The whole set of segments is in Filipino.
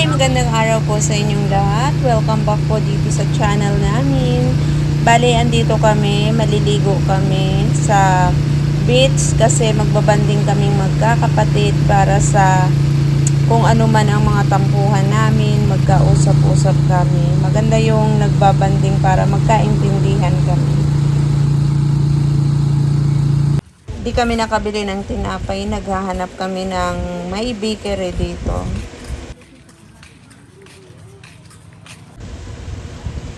Hi, magandang araw po sa inyong lahat. Welcome back po dito sa channel namin. Bale, andito kami, maliligo kami sa beach kasi magbabanding kaming magkakapatid para sa kung ano man ang mga tampuhan namin, magkausap-usap kami. Maganda yung nagbabanding para magkaintindihan kami. Di kami nakabili ng tinapay, naghahanap kami ng may bakery dito.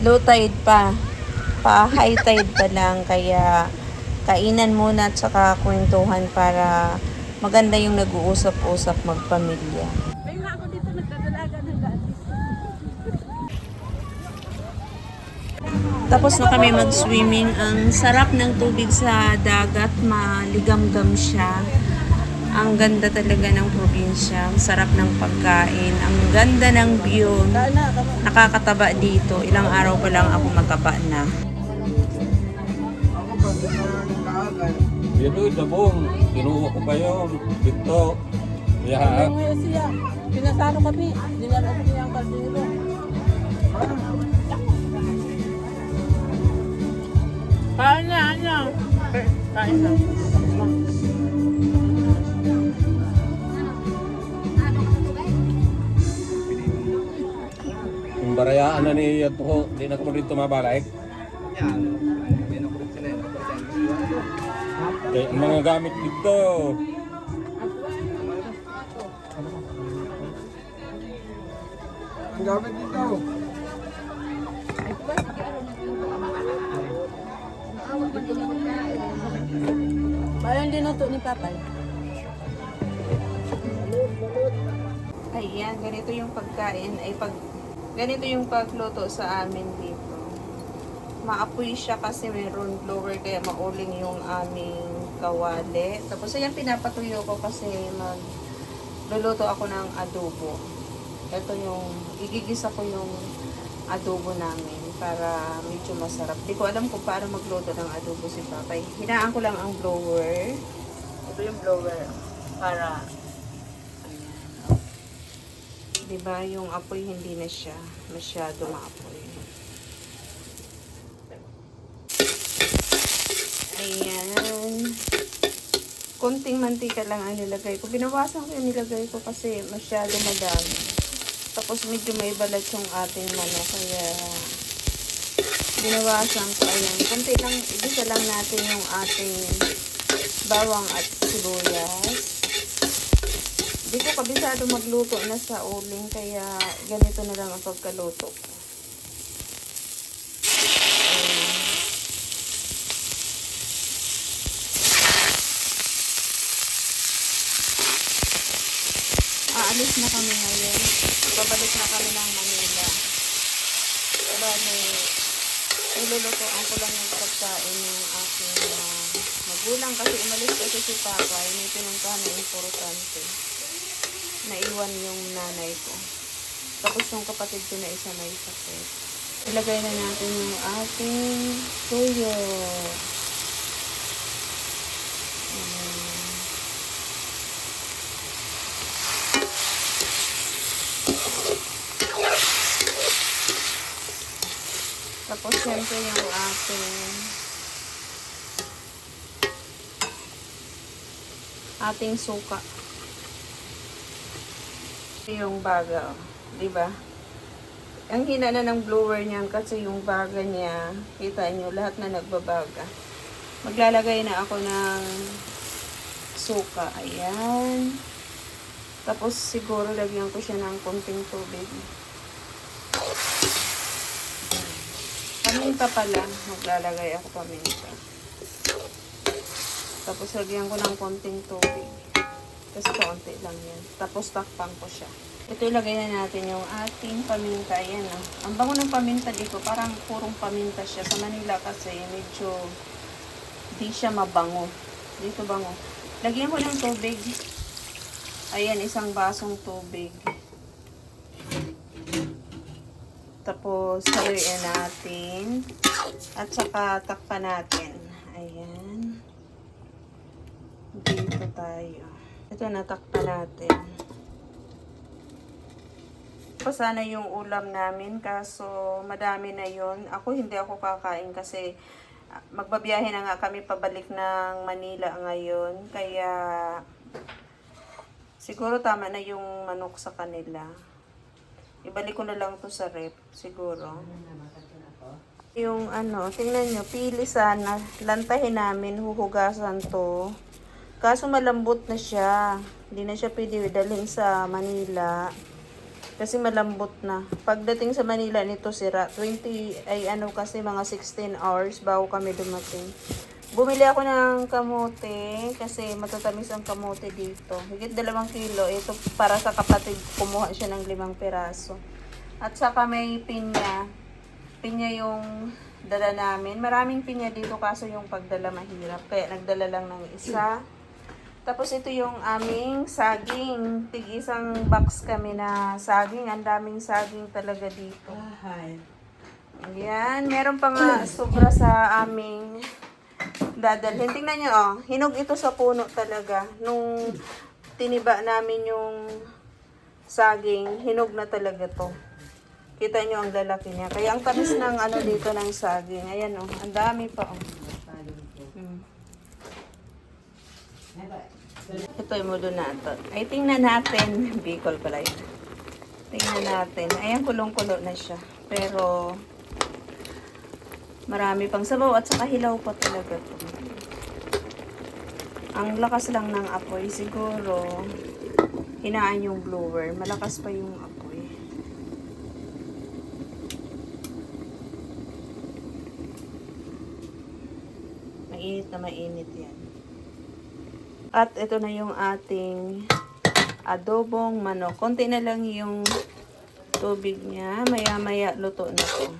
Low tide pa. Pa high tide pa lang kaya kainan muna at saka kwentuhan para maganda yung nag-uusap-usap magpamilya. May nga ako dito nagdadalaga ng gatis. Tapos na kami mag-swimming. Ang sarap ng tubig sa dagat, maligamgam siya. Ang ganda talaga ng probinsya. Ang sarap ng pagkain. Ang ganda ng view. Nakakataba dito. Ilang araw pa lang ako mataba na. Dito, dabong. Kinuha ko pa yun. Dito. Ano Yeah. ngayon siya? Pinasano kami. Nilalabas niya ang kaldero. Kain na, ano? Kain na. Barayaan na ni Yadro, di na ko dito mabalik. Kaya ang mga gamit dito. Ang gamit dito. Bayan din ito ni Papay. Ayan, ganito yung pagkain. Ay pag, ganito yung pagluto sa amin dito. Maapoy siya kasi mayroon blower kaya mauling yung aming kawali. Tapos ayan, pinapatuyo ko kasi mag luluto ako ng adobo. Ito yung, igigisa ko yung adobo namin para medyo masarap. Di ko alam kung paano magluto ng adobo si Papay. Hinaan ko lang ang blower. Ito yung blower para. 'Di ba yung apoy hindi na siya masyado maapoy. Ayan. Konting mantika lang ang nilagay ko. Binawasan ko yung nilagay ko kasi masyado madami. Tapos medyo may balat yung ating manok kaya binawasan ko. Ayan. Konti lang, igisa lang natin yung ating bawang at sibuyas. Di ko kabisado magluto na sa uling kaya ganito na lang ang pagkaluto ko. Aalis na kami ngayon. Babalik na kami ng Manila. Bale, nilulutoan ko lang yung pagkain ng aking ah, magulang kasi umalis kasi si Papa. May pinuntahan na importante naiwan yung nanay ko. Tapos yung kapatid ko na isa may sakit. Ilagay na natin yung ating tuyo. Tapos syempre yung ating ating suka yung baga, di ba? Ang hina na ng blower niyan kasi yung baga niya, kita niyo lahat na nagbabaga. Maglalagay na ako ng suka. Ayan. Tapos siguro lagyan ko siya ng konting tubig. Paminta pala. Maglalagay ako paminta. Tapos lagyan ko ng konting tubig. Kasi kaunti lang yan. Tapos takpan ko siya. Ito ilagay na natin yung ating paminta. Ayan ah. Ang bango ng paminta dito, parang purong paminta siya. Sa Manila kasi medyo di siya mabango. Dito bango. Lagyan ko ng tubig. Ayan, isang basong tubig. Tapos, haluin natin. At saka takpan natin. Ayan. Dito tayo. Ito, natakpan natin. pa sana yung ulam namin kaso madami na yon. Ako hindi ako kakain kasi ah, magbabiyahe na nga kami pabalik ng Manila ngayon. Kaya siguro tama na yung manok sa kanila. Ibalik ko na lang to sa rep siguro. Yung ano, tingnan nyo, pili sana. Lantahin namin, huhugasan to. Kaso malambot na siya. Hindi na siya pwede dalhin sa Manila. Kasi malambot na. Pagdating sa Manila nito sira, 20 ay ano kasi mga 16 hours bago kami dumating. Bumili ako ng kamote kasi matatamis ang kamote dito. Higit dalawang kilo. Ito para sa kapatid, kumuha siya ng limang peraso. At saka may pinya. Pinya yung dala namin. Maraming pinya dito kaso yung pagdala mahirap. Kaya nagdala lang ng isa. Tapos ito yung aming saging. Tig isang box kami na saging. Ang daming saging talaga dito. Ayan. Meron pa nga sobra sa aming dadalhin. Tingnan nyo, oh. Hinog ito sa puno talaga. Nung tiniba namin yung saging, hinog na talaga to. Kita nyo ang lalaki niya. Kaya ang tamis ng ano dito ng saging. Ayan, oh. Ang dami pa, oh. Hmm. Ito yung mudo natin. Ay, tingnan natin. Bicol pala yun. Tingnan natin. Ayan, kulong-kulo na siya. Pero, marami pang sabaw at saka hilaw pa talaga to. Ang lakas lang ng apoy. Siguro, hinaan yung blower. Malakas pa yung apoy. Mainit na mainit yan. At ito na yung ating adobong manok. Konti na lang yung tubig niya. Maya-maya luto na to.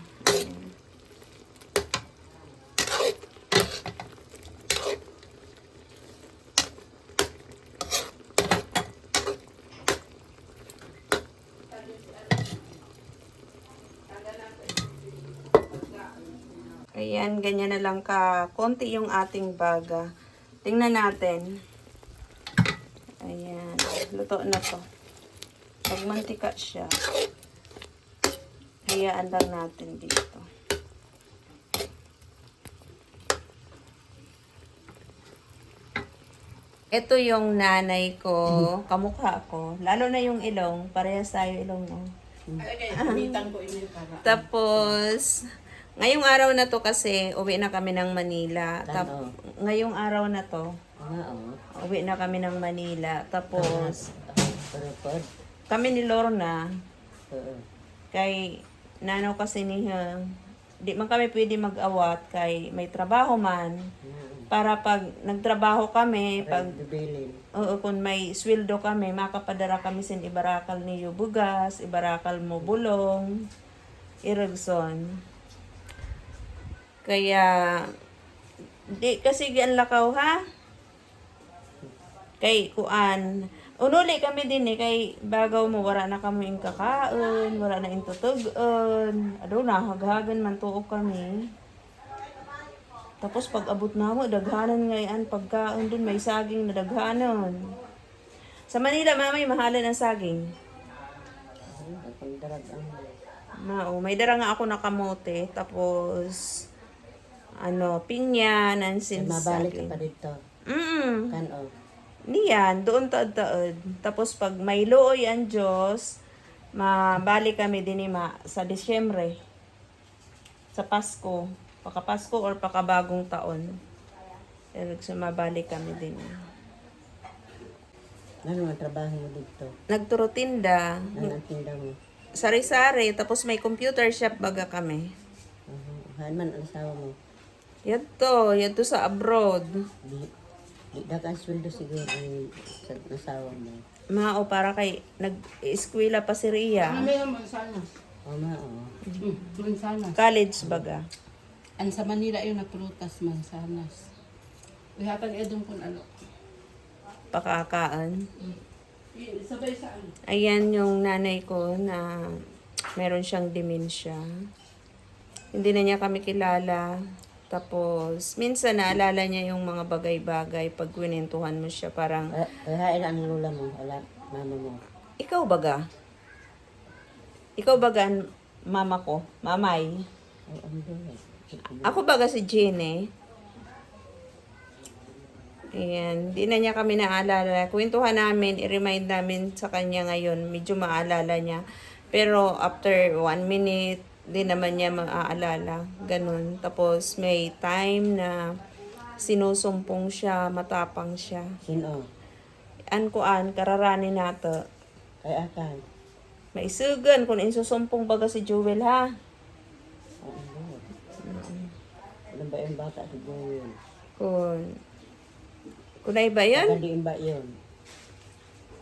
Ayan. Ganyan na lang ka. Konti yung ating baga. Tingnan natin. Luto na to. Pag mantika siya, hayaan lang natin dito. Ito yung nanay ko, kamukha ko. Lalo na yung ilong, parehas tayo ilong mo. Tapos, ngayong araw na to kasi, uwi na kami ng Manila. Tap, ngayong araw na to, Oo. uwi na kami ng Manila. Tapos, kami ni Lorna, Oo. kay nano kasi niya, di man kami pwede mag-awat kay may trabaho man. Para pag nagtrabaho kami, pag Dubilin. Oo, kung may sweldo kami, makapadara kami sin ibarakal niyo bugas, ibarakal mo bulong, iragson. Kaya, di kasi gian lakaw ha? Kay kuan, unuli kami din eh, kay bagaw mo, wala na kami yung kakaon, wala na yung tutugon. Ado na, haghagan man tuok kami. Tapos pag abot na mo, daghanan ngayon, pagkaon dun, may saging na daghanon. Sa Manila, mamay, mahalan ang saging. Mao, may dara nga ako na kamote, tapos, ano, pinya, nansin Mabalik ka saging. pa dito. Mm, Kan o. niyan, doon taod-taod. Tapos pag may looy ang Diyos, mabalik kami din ma sa Disyembre. Sa Pasko. Paka-Pasko or paka-bagong taon. Pero sa mabalik kami din. Ano ang trabaho mo dito? Nagturotinda. Ano ang tinda mo? Sari-sari. Tapos may computer shop baga kami. Uh-huh. Han man ang asawa mo. Yadto. Yadto sa abroad. Di, di dagang sweldo siguro ang sa asawa mo. Mao para kay nag-eskwela pa si Ria. Meron mansanas. O ma o. Mm, mansanas. College baga. Ang sa Manila yung nagprutas mansanas. Ihatag edong kung ano. Pakakaan. Y- Sabay sa ano. Ayan yung nanay ko na meron siyang dementia. Hindi na niya kami kilala. Tapos, minsan naalala niya yung mga bagay-bagay pag kwentuhan mo siya. Parang, Kaya ang lula mo. Wala mama mo. ikaw baga? Ikaw bagan, mama ko, mamay. Ay, ang. Ako baga si Jenny. Ayan, di na niya kami naalala. Kwentuhan namin, i-remind namin sa kanya ngayon. Medyo maalala niya. Pero after one minute, di naman niya maaalala. Ganun. Tapos may time na sinusumpong siya, matapang siya. Sino? An ko an, kararani nato. Kay akan. Maisugan kung insusumpong baga si Jewel ha. Oo. Ano ba yung bata si Joel? Kung kunay ba yan? Kaliin ba yun?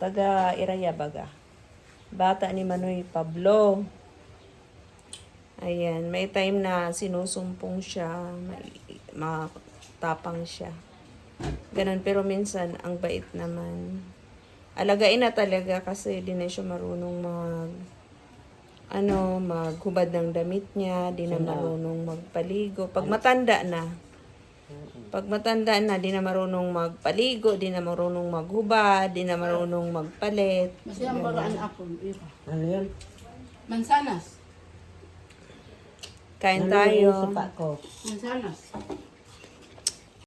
taga Iraya Baga. Bata ni Manoy Pablo. Ayan, may time na sinusumpong siya, may- matapang siya. Ganon, pero minsan, ang bait naman. Alagain na talaga kasi di na siya marunong mag ano, maghubad ng damit niya, di na marunong magpaligo. Pag matanda na, pag matanda na, di na marunong magpaligo, di na marunong maghubad, di na marunong magpalit. Masayang bagaan ako. Ira. Ano yun? Mansanas. Kain tayo. suka ko? Mansanas.